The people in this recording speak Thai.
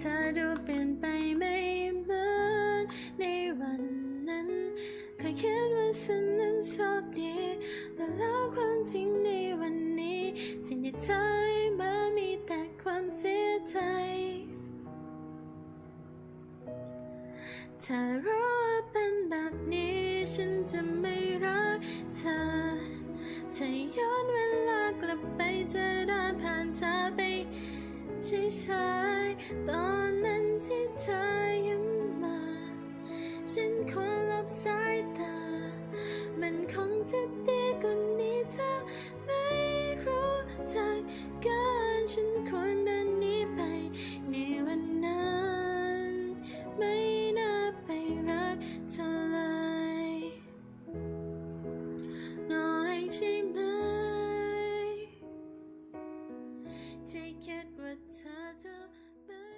เธอดูเปลี่ยนไปไม่เหมือนในวันนั้นเคยคิดว่าฉันนั้นโชคดีแต่แล้วความจริงในวันนี้ สิ่งที่เธอให้มามีแต่ความเสียใจถ้ารู้ว่าเป็นแบบนี้ ฉันจะไม่รักเธอถ้าย้อนเวลากลับไปจะเดินผ่านเธอไป ตอนนั้นที่เธอยิ้มมา ฉันคอรับสายตา มันคงจะดีกว่านี้เธอไม่รู้จักกันฉันควรเดินนี้ไป ในวันนั้น ไม่น่าไปรักเธอเลยงอเอใช่ไหมที่คิดว่า